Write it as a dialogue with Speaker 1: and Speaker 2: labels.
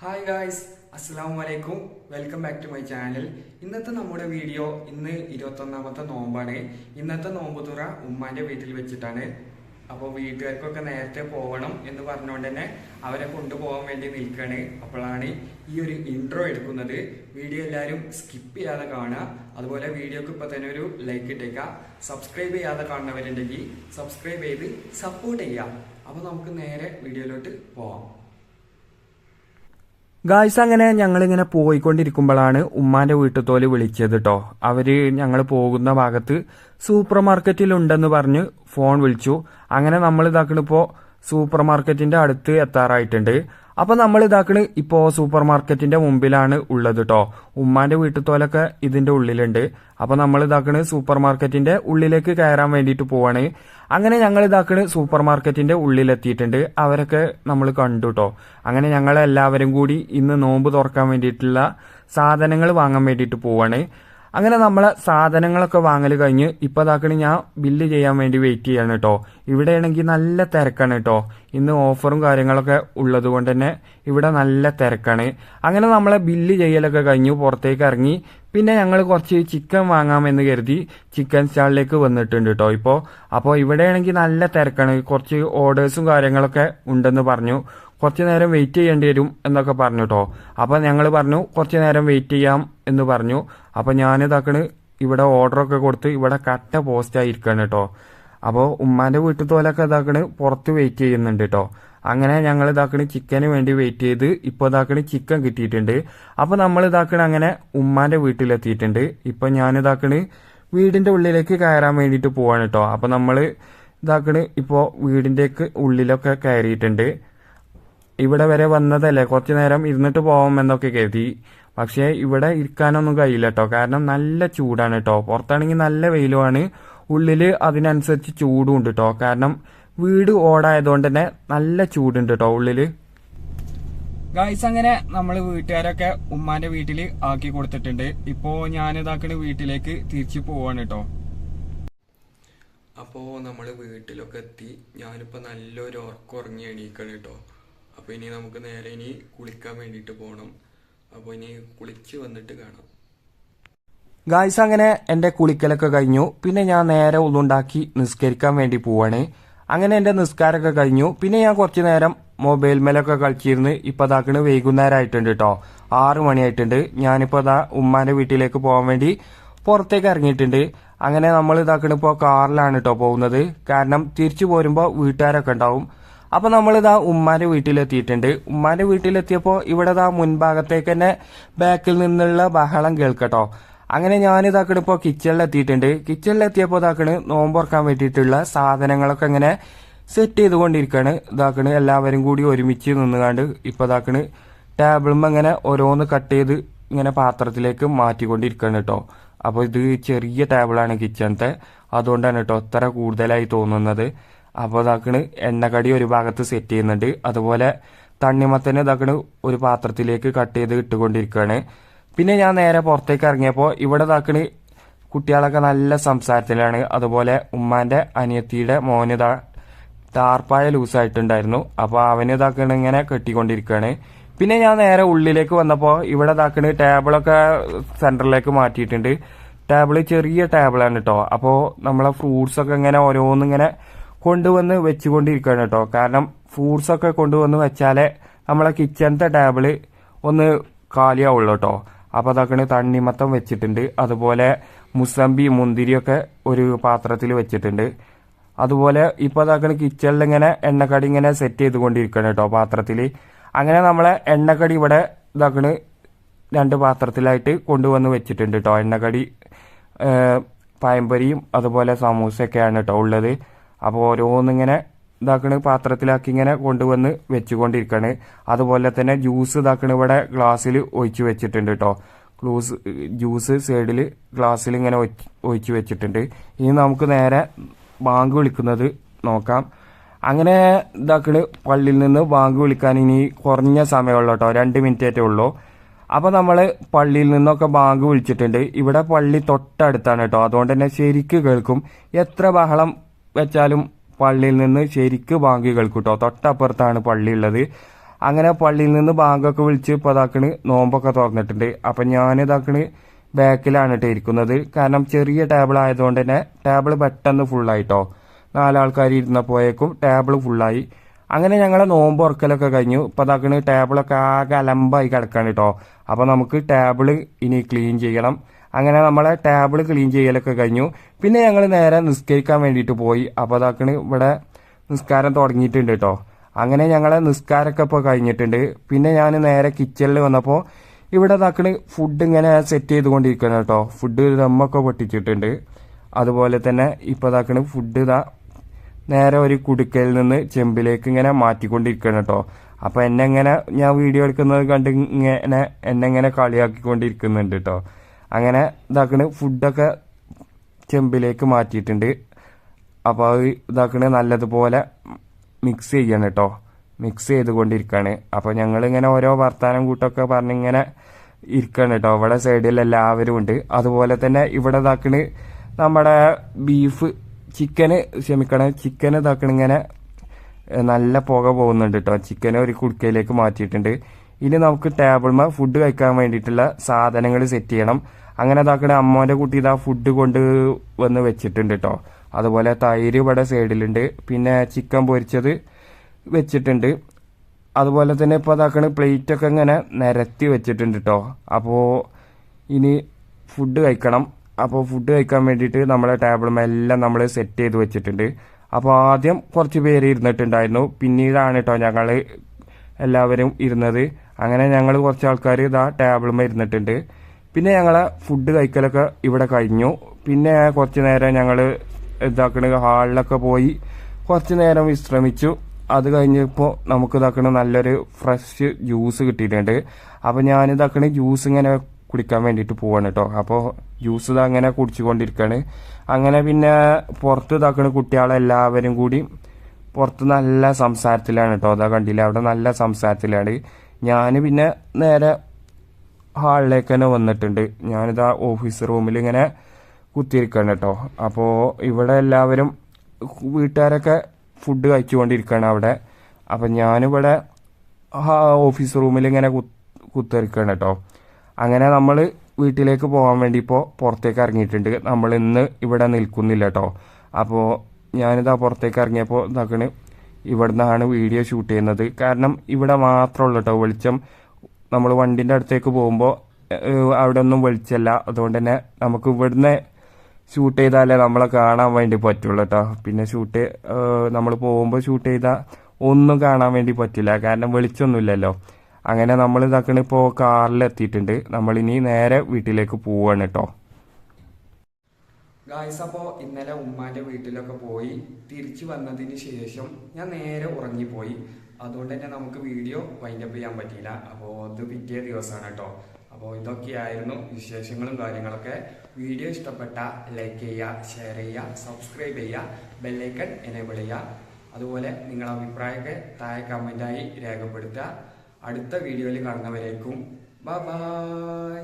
Speaker 1: Hi guys അസ്സാം വലൈക്കും welcome back to my channel ഇന്നത്തെ നമ്മുടെ വീഡിയോ ഇന്ന് ഇരുപത്തൊന്നാമത്തെ നോമ്പാണ്. ഇന്നത്തെ നോമ്പ് തുറ ഉമ്മാന്റെ വീട്ടിൽ വെച്ചിട്ടാണ്. അപ്പോൾ വീട്ടുകാർക്കൊക്കെ നേരത്തെ പോകണം എന്ന് പറഞ്ഞുകൊണ്ട് തന്നെ അവരെ കൊണ്ടുപോകാൻ വേണ്ടി നിൽക്കുകയാണ് അപ്പോഴാണ് ഈ ഒരു ഇൻട്രോ എടുക്കുന്നത്. വീഡിയോ എല്ലാവരും സ്കിപ്പ് ചെയ്യാതെ കാണുക. അതുപോലെ വീഡിയോക്ക് ഇപ്പോൾ തന്നെ ഒരു ലൈക്ക് ഇട്ടേക്കുക. സബ്സ്ക്രൈബ് ചെയ്യാതെ കാണുന്നവരുണ്ടെങ്കിൽ സബ്സ്ക്രൈബ് ചെയ്ത് സപ്പോർട്ട് ചെയ്യുക. അപ്പോൾ നമുക്ക് നേരെ വീഡിയോയിലോട്ട് പോവാം.
Speaker 2: ഗായ്സ് അങ്ങനെ ഞങ്ങൾ ഇങ്ങനെ പോയിക്കൊണ്ടിരിക്കുമ്പോഴാണ് ഉമ്മാന്റെ വീട്ടുത്തോൽ വിളിച്ചത് കേട്ടോ അവർ ഞങ്ങൾ പോകുന്ന ഭാഗത്ത് സൂപ്പർ മാർക്കറ്റിൽ ഉണ്ടെന്ന് പറഞ്ഞ് ഫോൺ വിളിച്ചു. അങ്ങനെ നമ്മൾ ഇതാക്കണിപ്പോ സൂപ്പർ മാർക്കറ്റിന്റെ അടുത്ത് എത്താറായിട്ടുണ്ട്. അപ്പൊ നമ്മൾ ഇതാക്കണ് ഇപ്പോ സൂപ്പർ മാർക്കറ്റിന്റെ മുമ്പിലാണ് ഉള്ളത് കേട്ടോ ഉമ്മാന്റെ വീട്ടുത്തോലൊക്കെ ഇതിന്റെ ഉള്ളിലുണ്ട്. അപ്പൊ നമ്മൾ ഇതാക്കണ് സൂപ്പർ മാർക്കറ്റിന്റെ ഉള്ളിലേക്ക് കയറാൻ വേണ്ടിയിട്ട് പോവാണ്. അങ്ങനെ ഞങ്ങൾ ഇതാക്കണ് സൂപ്പർ മാർക്കറ്റിന്റെ ഉള്ളിലെത്തിയിട്ടുണ്ട്. അവരൊക്കെ നമ്മൾ കണ്ടു കേട്ടോ അങ്ങനെ ഞങ്ങൾ എല്ലാവരും കൂടി ഇന്ന് നോമ്പ് തുറക്കാൻ വേണ്ടിയിട്ടുള്ള സാധനങ്ങൾ വാങ്ങാൻ വേണ്ടിയിട്ട് പോവാണ്. അങ്ങനെ നമ്മളെ സാധനങ്ങളൊക്കെ വാങ്ങൽ കഴിഞ്ഞ് ഇപ്പൊ അതാക്കണി ഞാൻ ബില്ല് ചെയ്യാൻ വേണ്ടി വെയിറ്റ് ചെയ്യാണ് കേട്ടോ ഇവിടെയാണെങ്കിൽ നല്ല തിരക്കാണ് കേട്ടോ ഇന്ന് ഓഫറും കാര്യങ്ങളൊക്കെ ഉള്ളത് കൊണ്ട് തന്നെ ഇവിടെ നല്ല തിരക്കാണ്. അങ്ങനെ നമ്മളെ ബില്ല് ചെയ്യലൊക്കെ കഴിഞ്ഞു പുറത്തേക്ക് ഇറങ്ങി പിന്നെ ഞങ്ങൾ കുറച്ച് ചിക്കൻ വാങ്ങാമെന്ന് കരുതി ചിക്കൻ സ്റ്റാളിലേക്ക് വന്നിട്ടുണ്ട് കേട്ടോ ഇപ്പോൾ അപ്പോൾ ഇവിടെയാണെങ്കിൽ നല്ല തിരക്കാണ്. കുറച്ച് ഓർഡേഴ്സും കാര്യങ്ങളൊക്കെ ഉണ്ടെന്ന് പറഞ്ഞു. കുറച്ച് നേരം വെയിറ്റ് ചെയ്യേണ്ടി വരും എന്നൊക്കെ പറഞ്ഞു കേട്ടോ അപ്പോൾ ഞങ്ങൾ പറഞ്ഞു കുറച്ച് നേരം വെയിറ്റ് ചെയ്യാം എന്ന് പറഞ്ഞു. അപ്പോൾ ഞാനിതാക്കണ് ഇവിടെ ഓർഡറൊക്കെ കൊടുത്ത് ഇവിടെ കട്ട പോസ്റ്റായി ഇരിക്കുകയാണ് കേട്ടോ അപ്പോൾ ഉമ്മാന്റെ വീട്ടിൽ തോലൊക്കെ ഇതാക്കണ് പുറത്ത് വെയിറ്റ് ചെയ്യുന്നുണ്ട് കേട്ടോ അങ്ങനെ ഞങ്ങൾ ഇതാക്കണ് ചിക്കന് വേണ്ടി വെയിറ്റ് ചെയ്ത് ഇപ്പോൾ ഇതാക്കണ് ചിക്കൻ കിട്ടിയിട്ടുണ്ട്. അപ്പോൾ നമ്മൾ ഇതാക്കണ് അങ്ങനെ ഉമ്മാന്റെ വീട്ടിലെത്തിയിട്ടുണ്ട്. ഇപ്പോൾ ഞാൻ വീടിന്റെ ഉള്ളിലേക്ക് കയറാൻ വേണ്ടിയിട്ട് പോവാണ് കേട്ടോ അപ്പോൾ നമ്മൾ ഇതാക്കണ് ഇപ്പോൾ വീടിന്റെ ഉള്ളിലൊക്കെ കയറിയിട്ടുണ്ട്. ഇവിടെ വരെ വന്നതല്ലേ? കുറച്ചു നേരം ഇരുന്നിട്ട് പോവാം എന്നൊക്കെ കരുതി. പക്ഷേ ഇവിടെ ഇരിക്കാനൊന്നും കഴിയില്ല കേട്ടോ കാരണം നല്ല ചൂടാണ് കേട്ടോ പുറത്താണെങ്കിൽ നല്ല വെയിലുമാണ്. ഉള്ളിൽ അതിനനുസരിച്ച് ചൂടും ഉണ്ട് കേട്ടോ കാരണം വീട് ഓടായതുകൊണ്ട് തന്നെ നല്ല ചൂടുണ്ട് കേട്ടോ ഉള്ളിൽ. ഗൈസ് അങ്ങനെ നമ്മൾ വീട്ടുകാരൊക്കെ ഉമ്മാന്റെ വീട്ടിൽ ആക്കി കൊടുത്തിട്ടുണ്ട്. ഇപ്പോ ഞാൻ ഇതാക്കണ വീട്ടിലേക്ക് തിരിച്ചു പോവാണ് കേട്ടോ
Speaker 1: അപ്പോൾ നമ്മൾ വീട്ടിലൊക്കെ എത്തി. ഞാനിപ്പോൾ നല്ലൊരു ഉറക്കം ഉറങ്ങി എണീക്കണം കേട്ടോ അപ്പോൾ ഇനി നമുക്ക് നേരെ ഇനി കുളിക്കാൻ വേണ്ടിയിട്ട് പോകണം അപ്പോൾ ഇനി കുളിച്ച് വന്നിട്ട് കാണാം.
Speaker 2: ഗായ്സ് അങ്ങനെ എന്റെ കുളിക്കലൊക്കെ കഴിഞ്ഞു. പിന്നെ ഞാൻ നേരെ ഒന്നുണ്ടാക്കി നിസ്കരിക്കാൻ വേണ്ടി പോവാണ്. അങ്ങനെ എന്റെ നിസ്കാരമൊക്കെ കഴിഞ്ഞു. പിന്നെ ഞാൻ കുറച്ച് നേരം മൊബൈൽ മേലൊക്കെ കളിച്ചിരുന്ന് ഇപ്പൊ അതാക്കണ് വൈകുന്നേരം ആയിട്ടുണ്ട് കേട്ടോ ആറു മണിയായിട്ടുണ്ട്. ഞാനിപ്പോ അതാ ഉമ്മാന്റെ വീട്ടിലേക്ക് പോകാൻ വേണ്ടി പുറത്തേക്ക് ഇറങ്ങിയിട്ടുണ്ട്. അങ്ങനെ നമ്മൾ ഇതാക്കണിപ്പോൾ കാറിലാണ് കേട്ടോ പോകുന്നത്. കാരണം തിരിച്ചു പോരുമ്പോൾ വീട്ടുകാരൊക്കെ ഉണ്ടാവും. അപ്പൊ നമ്മളിതാ ഉമ്മാന്റെ വീട്ടിലെത്തിയിട്ടുണ്ട്. ഉമ്മാന്റെ വീട്ടിലെത്തിയപ്പോ ഇവിടെ ദാ മുൻഭാഗത്തേക്ക് തന്നെ ബാക്കിൽ നിന്നുള്ള ബഹളം കേൾക്കട്ടോ. അങ്ങനെ ഞാനിതാക്കണ് ഇപ്പോൾ കിച്ചണിലെത്തിയിട്ടുണ്ട്. കിച്ചണിലെത്തിയപ്പോൾ ഇതാക്കണ് നോമ്പുറക്കാൻ വേണ്ടിയിട്ടുള്ള സാധനങ്ങളൊക്കെ ഇങ്ങനെ സെറ്റ് ചെയ്തുകൊണ്ടിരിക്കുകയാണ് ഇതാക്കണ് എല്ലാവരും കൂടി ഒരുമിച്ച് നിന്നുകാണ്ട് ഇപ്പൊ ഇതാക്കണ് ടേബിളും അങ്ങനെ ഓരോന്ന് കട്ട് ചെയ്ത് ഇങ്ങനെ പാത്രത്തിലേക്ക് മാറ്റിക്കൊണ്ടിരിക്കുകയാണ് കേട്ടോ അപ്പോൾ ഇത് ചെറിയ ടേബിളാണ് കിച്ചണത്തെ. അതുകൊണ്ടാണ് കേട്ടോ ഇത്ര കൂടുതലായി തോന്നുന്നത്. അപ്പോൾ ഇതാക്കണ് എണ്ണക്കടി ഒരു ഭാഗത്ത് സെറ്റ് ചെയ്യുന്നുണ്ട്. അതുപോലെ തണ്ണിമത്തന്നെ ഇതാക്കണ് ഒരു പാത്രത്തിലേക്ക് കട്ട് ചെയ്ത് ഇട്ടുകൊണ്ടിരിക്കുകയാണ്. പിന്നെ ഞാൻ നേരെ പുറത്തേക്ക് ഇറങ്ങിയപ്പോൾ ഇവിടെ ഇതാക്കണ് കുട്ടികളൊക്കെ നല്ല സംസാരത്തിലാണ്. അതുപോലെ ഉമ്മാന്റെ അനിയത്തിയുടെ മോന് ഇതാ ടാർപ്പായ ലൂസായിട്ടുണ്ടായിരുന്നു. അപ്പോൾ അവന് ഇതാക്കണ് ഇങ്ങനെ കെട്ടിക്കൊണ്ടിരിക്കുകയാണ്. പിന്നെ ഞാൻ നേരെ ഉള്ളിലേക്ക് വന്നപ്പോൾ ഇവിടെ ഇതാക്കണ് ടേബിളൊക്കെ സെന്ററിലേക്ക് മാറ്റിയിട്ടുണ്ട്. ടേബിൾ ചെറിയ ടേബിളാണ് കേട്ടോ അപ്പോൾ നമ്മളെ ഫ്രൂട്ട്സ് ഒക്കെ ഇങ്ങനെ ഓരോന്നിങ്ങനെ കൊണ്ടുവന്ന് വെച്ചുകൊണ്ടിരിക്കുകയാണ് കേട്ടോ. കാരണം ഫ്രൂട്ട്സ് ഒക്കെ കൊണ്ടുവന്ന് വെച്ചാലേ നമ്മളെ കിച്ചണത്തെ ടേബിൾ ഒന്ന് കാലിയാവുള്ളൂ കേട്ടോ. അപ്പോൾ അതൊക്കെ തണ്ണിമത്തം വെച്ചിട്ടുണ്ട്. അതുപോലെ മുസമ്പി മുന്തിരിയൊക്കെ ഒരു പാത്രത്തിൽ വെച്ചിട്ടുണ്ട്. അതുപോലെ ഇപ്പോൾ അതാക്കണ കിച്ചണിൽ ഇങ്ങനെ എണ്ണക്കടി ഇങ്ങനെ സെറ്റ് ചെയ്തുകൊണ്ടിരിക്കുകയാണ് കേട്ടോ പാത്രത്തിൽ അങ്ങനെ നമ്മളെ എണ്ണക്കടി ഇവിടെ ഇതാക്കണ് രണ്ട് പാത്രത്തിലായിട്ട് കൊണ്ടുവന്ന് വെച്ചിട്ടുണ്ട് കേട്ടോ. എണ്ണക്കടി പയമ്പരിയും അതുപോലെ സമൂസയൊക്കെയാണ് കേട്ടോ ഉള്ളത്. അപ്പോൾ ഓരോന്നിങ്ങനെ ഇതാക്കണ് പാത്രത്തിലാക്കി ഇങ്ങനെ കൊണ്ടുവന്ന് വെച്ചുകൊണ്ടിരിക്കണ്. അതുപോലെ തന്നെ ജ്യൂസ് ഇതാക്കണ് ഇവിടെ ഗ്ലാസ്സിൽ ഒഴിച്ചു വെച്ചിട്ടുണ്ട് കേട്ടോ ഗ്ലൂസ് ജ്യൂസ് സൈഡിൽ ഗ്ലാസ്സിൽ ഇങ്ങനെ ഒഴിച്ച് വെച്ചിട്ടുണ്ട്. ഇനി നമുക്ക് നേരെ ബാങ്ക് വിളിക്കുന്നത് നോക്കാം. അങ്ങനെ ഇതാക്കണ് പള്ളിയിൽ നിന്ന് ബാങ്ക് വിളിക്കാൻ ഇനി കുറഞ്ഞ സമയമുള്ളൂ കേട്ടോ രണ്ട് മിനിറ്റേറ്റേ ഉള്ളൂ. അപ്പോൾ നമ്മൾ പള്ളിയിൽ നിന്നൊക്കെ ബാങ്ക് വിളിച്ചിട്ടുണ്ട്. ഇവിടെ പള്ളി തൊട്ടടുത്താണ് കേട്ടോ അതുകൊണ്ട് തന്നെ ശരിക്ക് കേൾക്കും. എത്ര ബഹളം വെച്ചാലും പള്ളിയിൽ നിന്ന് ശരിക്ക് ബാങ്ക് കേൾക്കും കേട്ടോ തൊട്ടപ്പുറത്താണ് പള്ളി ഉള്ളത്. അങ്ങനെ പള്ളിയിൽ നിന്ന് ബാങ്കൊക്കെ വിളിച്ച് ഇപ്പോൾ അതാക്കണ് നോമ്പൊക്കെ തുറന്നിട്ടുണ്ട്. അപ്പം ഞാനിതാക്കണ് ബാക്കിലാണ് കേട്ടോ ഇരിക്കുന്നത്. കാരണം ചെറിയ ടേബിൾ ആയതുകൊണ്ട് തന്നെ ടേബിൾ പെട്ടെന്ന് ഫുള്ളായിട്ടോ നാലാൾക്കാർ ഇരുന്നപ്പോഴേക്കും ടേബിൾ ഫുള്ളായി അങ്ങനെ ഞങ്ങളെ നോമ്പ് ഉറക്കലൊക്കെ കഴിഞ്ഞു. ഇപ്പം അതാക്കണ് ടേബിളൊക്കെ ആകെ അലമ്പായി കിടക്കാണ് കേട്ടോ. അപ്പോൾ നമുക്ക് ടേബിൾ ഇനി ക്ലീൻ ചെയ്യണം. അങ്ങനെ നമ്മളെ ടേബിൾ ക്ലീൻ ചെയ്യലൊക്കെ കഴിഞ്ഞു. പിന്നെ ഞങ്ങൾ നേരെ നിസ്കരിക്കാൻ വേണ്ടിയിട്ട് പോയി. അപ്പോൾ അതാക്കണ് ഇവിടെ നിസ്കാരം തുടങ്ങിയിട്ടുണ്ട് കേട്ടോ അങ്ങനെ ഞങ്ങളെ നിസ്കാരമൊക്കെ ഇപ്പോൾ കഴിഞ്ഞിട്ടുണ്ട്. പിന്നെ ഞാൻ നേരെ കിച്ചണിൽ വന്നപ്പോൾ ഇവിടെ ഇതാക്കണ് ഫുഡ് ഇങ്ങനെ സെറ്റ് ചെയ്തുകൊണ്ടിരിക്കുന്നത് കേട്ടോ ഫുഡ് ദമ്മൊക്കെ പൊട്ടിച്ചിട്ടുണ്ട്. അതുപോലെ തന്നെ ഇപ്പോൾ ഇതാക്കണ് ഫുഡ് ഇതാ നേരെ ഒരു കുടുക്കയിൽ നിന്ന് ചെമ്പിലേക്ക് ഇങ്ങനെ മാറ്റിക്കൊണ്ടിരിക്കണം കേട്ടോ അപ്പോൾ എന്നെങ്ങനെ ഞാൻ വീഡിയോ എടുക്കുന്നത് കണ്ട് ഇങ്ങനെ എന്നെ ഇങ്ങനെ കളിയാക്കിക്കൊണ്ടിരിക്കുന്നുണ്ട് കേട്ടോ അങ്ങനെ ഇതാക്കണ് ഫുഡൊക്കെ ചെമ്പിലേക്ക് മാറ്റിയിട്ടുണ്ട്. അപ്പോൾ അത് ഇതാക്കണ് നല്ലതുപോലെ മിക്സ് ചെയ്യണം കേട്ടോ മിക്സ് ചെയ്തുകൊണ്ടിരിക്കുകയാണ് അപ്പോൾ ഞങ്ങളിങ്ങനെ ഓരോ വർത്താനം കൂട്ടൊക്കെ പറഞ്ഞിങ്ങനെ ഇരിക്കണം കേട്ടോ ഇവിടെ സൈഡിൽ എല്ലാവരും ഉണ്ട്. അതുപോലെ തന്നെ ഇവിടെ ഇതാക്കണ് നമ്മുടെ ബീഫ് ചിക്കന് ക്ഷമിക്കണം. ചിക്കൻ ഇതാക്കണിങ്ങനെ നല്ല പുക പോകുന്നുണ്ട് കേട്ടോ ചിക്കനെ ഒരു കുടുക്കയിലേക്ക് മാറ്റിയിട്ടുണ്ട്. ഇനി നമുക്ക് ടേബിൾമ ഫുഡ് കഴിക്കാൻ വേണ്ടിയിട്ടുള്ള സാധനങ്ങൾ സെറ്റ് ചെയ്യണം. അങ്ങനെ അതാക്കണ അമ്മോന്റെ കുട്ടി ഇതാ ഫുഡ് കൊണ്ട് വന്ന് വെച്ചിട്ടുണ്ട് കേട്ടോ അതുപോലെ തൈര് ഇവിടെ സൈഡിലുണ്ട് പിന്നെ ചിക്കൻ പൊരിച്ചത് വെച്ചിട്ടുണ്ട്. അതുപോലെ തന്നെ ഇപ്പോൾ അതാക്കണ പ്ലേറ്റ് ഒക്കെ ഇങ്ങനെ നിരത്തി വെച്ചിട്ടുണ്ട് കേട്ടോ അപ്പോൾ ഇനി ഫുഡ് കഴിക്കണം. അപ്പോൾ ഫുഡ് കഴിക്കാൻ വേണ്ടിയിട്ട് നമ്മളെ ടേബിളുമെല്ലാം നമ്മൾ സെറ്റ് ചെയ്ത് വെച്ചിട്ടുണ്ട്. അപ്പോൾ ആദ്യം കുറച്ച് പേര് ഇരുന്നിട്ടുണ്ടായിരുന്നു. പിന്നീടാണ് കേട്ടോ ഞങ്ങൾ എല്ലാവരും ഇരുന്നത്. അങ്ങനെ ഞങ്ങൾ കുറച്ച് ആൾക്കാർ ഇതാ ടേബിളുമേ ഇരുന്നിട്ടുണ്ട്. പിന്നെ ഞങ്ങളെ ഫുഡ് കഴിക്കലൊക്കെ ഇവിടെ കഴിഞ്ഞു. പിന്നെ കുറച്ച് നേരം ഞങ്ങൾ ഇതാക്കണ ഹാളിലൊക്കെ പോയി കുറച്ച് നേരം വിശ്രമിച്ചു. അത് കഴിഞ്ഞപ്പോൾ നമുക്ക് ഇതാക്കണ നല്ലൊരു ഫ്രഷ് ജ്യൂസ് കിട്ടിയിട്ടുണ്ട്. അപ്പോൾ ഞാൻ ഇതാക്കണ ജ്യൂസ് ഇങ്ങനെ കുടിക്കാൻ വേണ്ടിയിട്ട് പോവാണ് കേട്ടോ അപ്പോൾ ജ്യൂസ് ഇത് അങ്ങനെ കുടിച്ചുകൊണ്ടിരിക്കുകയാണ് അങ്ങനെ പിന്നെ പുറത്ത് ഇതാക്കണ കുട്ടികളെല്ലാവരും കൂടി പുറത്ത് നല്ല സംസാരത്തിലാണ് കേട്ടോ അതാ കണ്ടില്ല? അവിടെ നല്ല സംസാരത്തിലാണ്. ഞാൻ പിന്നെ നേരെ ഹാളിലേക്ക് തന്നെ വന്നിട്ടുണ്ട്. ഞാനിതാ ഓഫീസ് റൂമിൽ ഇങ്ങനെ കുത്തിയിരിക്കണം കേട്ടോ. അപ്പോൾ ഇവിടെ എല്ലാവരും വീട്ടുകാരൊക്കെ ഫുഡ് കഴിച്ചുകൊണ്ടിരിക്കുകയാണ് അവിടെ. അപ്പം ഞാനിവിടെ ഓഫീസ് റൂമിൽ ഇങ്ങനെ കുത്തിരിക്കുകയാണ് കേട്ടോ. അങ്ങനെ നമ്മൾ വീട്ടിലേക്ക് പോകാൻ വേണ്ടി ഇപ്പോൾ പുറത്തേക്ക് ഇറങ്ങിയിട്ടുണ്ട്. നമ്മൾ ഇന്ന് ഇവിടെ നിൽക്കുന്നില്ല കേട്ടോ. അപ്പോൾ ഞാനിതാ പുറത്തേക്ക് ഇറങ്ങിയപ്പോൾ ഇതാക്കണ് ഇവിടുന്നാണ് വീഡിയോ ഷൂട്ട് ചെയ്യുന്നത്. കാരണം ഇവിടെ മാത്രമുള്ളൂ കേട്ടോ വെളിച്ചം. നമ്മൾ വണ്ടിന്റെ അടുത്തേക്ക് പോകുമ്പോൾ അവിടെ ഒന്നും വെളിച്ചല്ല. അതുകൊണ്ട് തന്നെ നമുക്ക് ഇവിടുന്ന് ഷൂട്ട് ചെയ്താലേ നമ്മളെ കാണാൻ വേണ്ടി പറ്റുള്ളൂ കേട്ടോ പിന്നെ ഷൂട്ട് നമ്മൾ പോകുമ്പോൾ ഷൂട്ട് ചെയ്താൽ ഒന്നും കാണാൻ വേണ്ടി പറ്റില്ല. കാരണം വെളിച്ചൊന്നുമില്ലല്ലോ. അങ്ങനെ നമ്മൾ ഇതാക്കണ കാറിൽ എത്തിയിട്ടുണ്ട്. നമ്മളിനി നേരെ വീട്ടിലേക്ക് പോവാണ് കേട്ടോ
Speaker 1: ഗായ്സ് അപ്പോൾ ഇന്നലെ ഉമ്മാന്റെ വീട്ടിലൊക്കെ പോയി തിരിച്ചു വന്നതിന് ശേഷം ഞാൻ നേരെ ഉറങ്ങിപ്പോയി. അതുകൊണ്ട് തന്നെ നമുക്ക് വീഡിയോ വൈൻഡപ്പ് ചെയ്യാൻ പറ്റിയില്ല. അപ്പോൾ ഇത് പിറ്റേ ദിവസമാണ് കേട്ടോ അപ്പോൾ ഇതൊക്കെയായിരുന്നു വിശേഷങ്ങളും കാര്യങ്ങളൊക്കെ. വീഡിയോ ഇഷ്ടപ്പെട്ട ലൈക്ക് ചെയ്യുക ഷെയർ ചെയ്യുക സബ്സ്ക്രൈബ് ചെയ്യുക ബെല്ലൈക്കൺ എനേബിൾ ചെയ്യുക. അതുപോലെ നിങ്ങളുടെ അഭിപ്രായമൊക്കെ താഴെ കമന്റായി രേഖപ്പെടുത്തുക. അടുത്ത വീഡിയോയിൽ കാണുന്നവരേക്കും. ബൈ